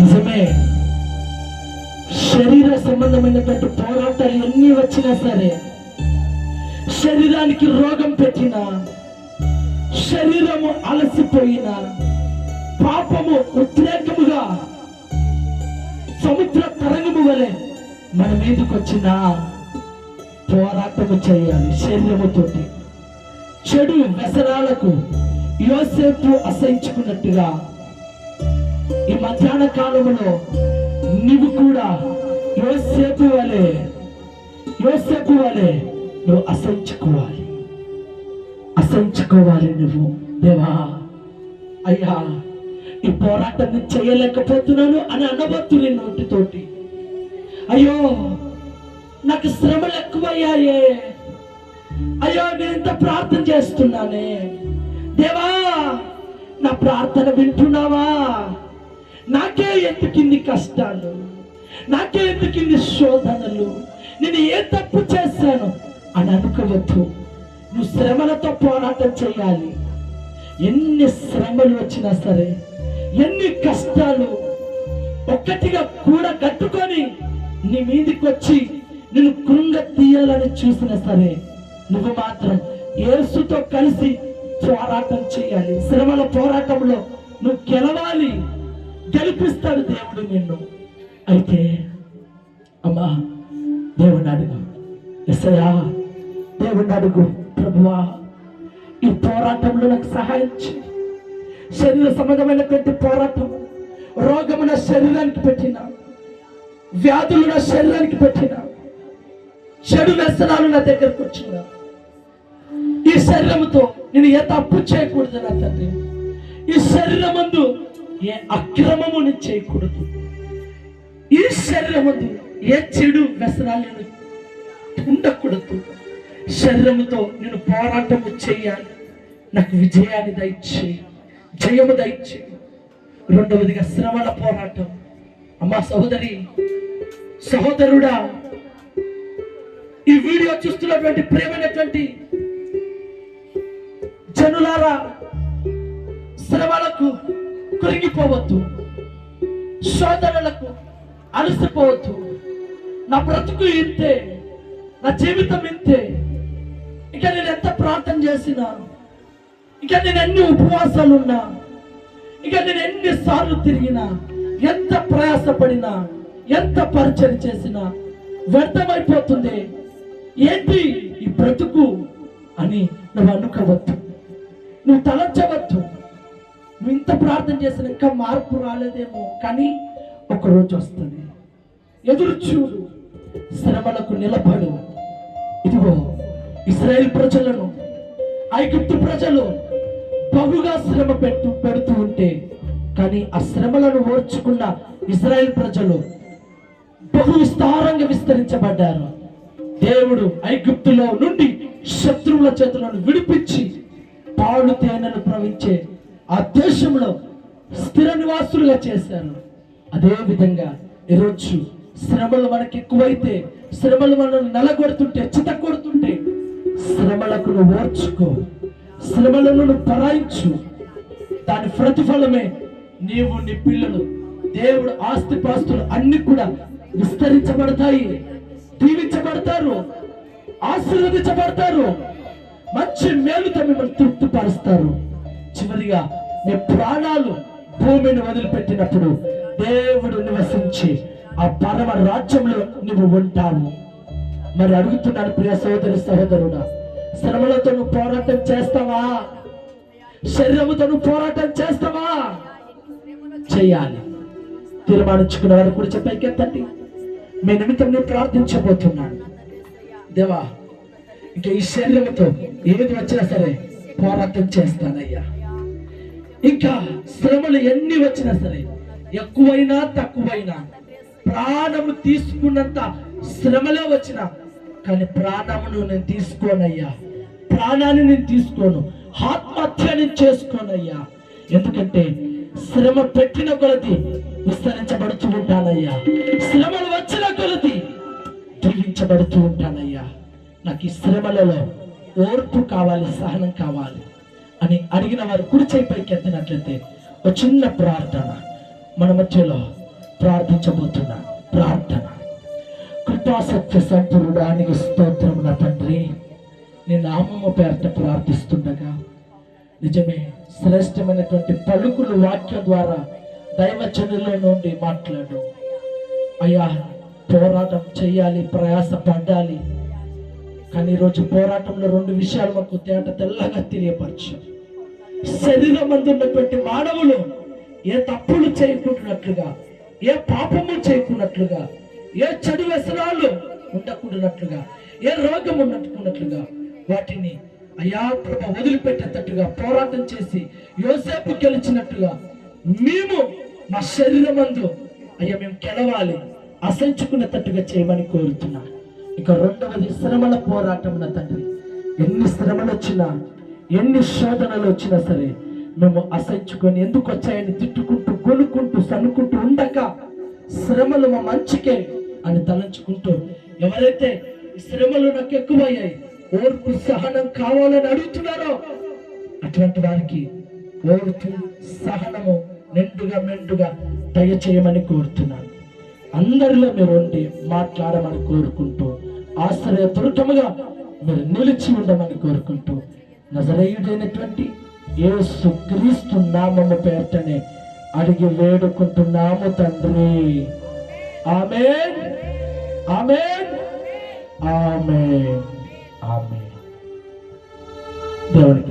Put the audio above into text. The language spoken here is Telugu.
నిజమే. శరీర సంబంధమైనటువంటి పోరాటాలు ఎన్ని వచ్చినా సరే శరీరానికి రోగం పెట్టినా శరీరము అలసిపోయినా పాపము ఉద్రేకముగా సముద్ర తరంగము వలె మన మీదకి వచ్చిన పోరాటము చేయాలి శరీరముతోటి చెడు వ్యసనాలకు యోసేపు అసహించుకున్నట్టుగా ఈ మధ్యాహ్న కాలంలో నీవు కూడా యోసేపు వలె యోసేపు వలె నువ్వు అసహించుకోవాలి. అసహించుకోవాలి నువ్వు. దేవా అయ్యా ఈ పోరాటం చేయలేకపోతున్నాను అని అనవద్దు నీ నోటితోటి. అయ్యో నాకు శ్రమలు ఎక్కువయ్యాయే. అయ్యో నేను ఇంత ప్రార్థన చేస్తున్నానే. దేవా నా ప్రార్థన వింటున్నావా? నాకే ఎందుకింది కష్టాలు? నాకే ఎందుకింది శోధనలు? నేను ఏ తప్పు చేశాను అని అనుకోవద్దు. నువ్వు శ్రమలతో పోరాటం చేయాలి. ఎన్ని శ్రమలు వచ్చినా సరే ఎన్ని కష్టాలు ఒక్కటిగా కూడా కట్టుకొని నీ మీదికి వచ్చి నిన్ను కృంగ తీయాలని చూసినా సరే నువ్వు మాత్రం ఏసుతో కలిసి పోరాటం చేయాలి. శ్రమల పోరాటంలో నువ్వు గెలవాలి. గెలిపిస్తాడు దేవుడు నిన్ను. అయితే అమ్మా దేవుని అడుగు. ఎస్సయా దేవుని అడుగు ప్రభువా. ఈ పోరాటంలో నాకు సహాయం చేయి శరీర సంబంధమైనటువంటి పోరాటం రోగము నా శరీరానికి పెట్టిన వ్యాధులు నా శరీరానికి పెట్టిన చెడు వ్యసనాలు నా దగ్గరకు వచ్చిన. ఈ శరీరముతో నేను ఏ తప్పు చేయకూడదు నా తండ్రి. ఈ శరీరమందు ఏ అక్రమము నేను చేయకూడదు ఈ శరీరమందు ఏ చెడు వ్యసనాలు ఉండకూడదు. శరీరముతో నేను పోరాటము చేయాలి. నాకు విజయాన్ని దయచేయి. జయము దయచేయి. రెండవదిగా శ్రమల పోరాటం. అమ్మా సహోదరి సహోదరుడా ఈ వీడియో చూస్తున్నటువంటి ప్రేమైనటువంటి జనులారా శ్రమలకు కురిగిపోవద్దు. శోధనలకు అలసిపోవద్దు. నా బ్రతుకు ఇంతే నా జీవితం ఇంతే. ఇక నేను ఎంత ప్రార్థన చేసినా ఇక నేను ఎన్ని ఉపవాసాలు ఉన్నా ఇక నేను ఎన్ని సార్లు తిరిగినా ఎంత ప్రయాసపడినా ఎంత పరిచయం చేసినా వ్యర్థమైపోతుంది. ఏంటి ఈ బ్రతుకు అని నువ్వు అనుకోవద్దు. నువ్వు తలంచవద్దు. ఇంత ప్రార్థన చేసిన ఇంకా మార్పు రాలేదేమో కానీ ఒక రోజు వస్తుంది. ఎదురు చూడు శ్రమలకు నిలబడు. ఇదిగో ఇస్రాయేల్ ప్రజలను ఐగుప్తు ప్రజలు బహుగా శ్రమ పెట్టు పెడుతూ ఉంటే కానీ ఆ శ్రమలను ఓర్చుకున్న ఇస్రాయేల్ ప్రజలు బహు విస్తారంగా విస్తరించబడ్డారు. దేవుడు ఐగుప్తులో నుండి శత్రువుల చేతులను విడిపించి పాలు తేనెను ప్రవహించే ఆ దేశంలో స్థిర నివాసులుగా చేశారు. అదే విధంగా ఈరోజు శ్రమలు మనకి ఎక్కువైతే శ్రమలు మనల్ని నలగొడుతుంటే చిత కొడుతుంటే శ్రమలకు నువ్వు ఓర్చుకో. శ్రమలను నువ్వు పరాయించు. దాని ప్రతిఫలమే నీవు నీ పిల్లలు దేవుడు ఆస్తి పాస్తులు అన్ని కూడా విస్తరించబడతాయి. దీవించబడతారు. ఆశీర్వదించబడతారు. మంచి మేలుతో మిమ్మల్ని తృప్తిపరుస్తారు. చివరిగా నీ ప్రాణాలు భూమిని వదిలిపెట్టినప్పుడు దేవుడు నివసించి ఆ పరమ రాజ్యంలో నువ్వు ఉంటావు. మరి అడుగుతున్నాను ప్రియ సోదరి సహోదరుడా శ్రమలతో నువ్వు పోరాటం చేస్తావా? శరీరముతో నువ్వు పోరాటం చేస్తావా? చేయాలి. తీర్మానించుకున్న వారు కూడా చెప్పైకెత్తండి మీ నిమిత్తం నేను ప్రార్థించబోతున్నాను. దేవా ఇంకా ఈ శరీరంతో ఏది వచ్చినా సరే పోరాటం చేస్తానయ్యా. ఇంకా శ్రమలు ఎన్ని వచ్చినా సరే ఎక్కువైనా తక్కువైనా ప్రాణము తీసుకున్నంత శ్రమలే వచ్చిన కానీ ప్రాణమును నేను తీసుకోనయ్యా. ప్రాణాన్ని నేను తీసుకోను. ఆత్మహత్య నేను చేసుకోనయ్యా. ఎందుకంటే శ్రమ పెట్టిన కొలది విస్తరించబడుతూ ఉంటానయ్యా. శ్రమలు వచ్చిన కొలది దీవించబడుతూ ఉంటానయ్యా. నాకు ఈ శ్రమలలో ఓర్పు కావాలి సహనం కావాలి. అని అడిగిన వారు కుడి చేయి పైకి ఎత్తినట్లయితే ఒక చిన్న ప్రార్థన మన మధ్యలో ప్రార్థించబోతున్న ప్రార్థన. కృపాసత్య సంపూర్ణానికి స్తోత్రం నా తండ్రి. నేను నామము పేరట ప్రార్థిస్తుండగా నిజమే శ్రేష్టమైనటువంటి పలుకులు వాక్యం ద్వారా దైవజనుల నుండి మాట్లాడు. అయ్యా పోరాటం చేయాలి ప్రయాస పడాలి. కానీ ఈరోజు పోరాటంలో రెండు విషయాలు మాకు తేట తెల్లగా తెలియపరచు. శరీరం ఉన్నటువంటి మానవులు ఏ తప్పులు చేయకుంటున్నట్లుగా ఏ పాపము చేయకున్నట్లుగా ఏ చెడు వ్యసనాలు ఉండకుండాట్లుగా ఏ రోగం ఉన్నట్టుకున్నట్లుగా వాటిని అయా ప్రభ వదిలిపెట్టేటట్టుగా పోరాటం చేసి యోసేపు గెలిచినట్టుగా మేము మా శరీరం అందు అయ్యా మేము గెలవాలి అసహించుకునేటట్టుగా చేయమని కోరుతున్నా ఇక రెండవది శ్రమల పోరాటం ఉన్న తండ్రి. ఎన్ని శ్రమలు వచ్చినా ఎన్ని శోధనలు వచ్చినా సరే మేము అసహించుకొని ఎందుకు వచ్చాయని తిట్టుకుంటూ కొనుక్కుంటూ సనుకుంటూ ఉండక శ్రమలు మా మంచికే అని తలంచుకుంటూ ఎవరైతే శ్రమలు నాకు ఎక్కువయ్యాయి ఓర్పు సహనం కావాలని అడుగుతున్నారో అటువంటి వారికి ఓర్పు సహనము నిండుగా మెండుగా దయచేయమని కోరుతున్నాను. అందరిలో మీరు ఉండి మాట్లాడమని కోరుకుంటూ ఆశ్రయ దుర్గముగా మీరు నిలిచి ఉండమని కోరుకుంటూ నజరేయుడైనటువంటి యేసు క్రీస్తు నామము పేరటనే అడిగి వేడుకుంటున్నాము తండ్రి. ఆమె ఆమె ఆమె ఆమె దేవునికి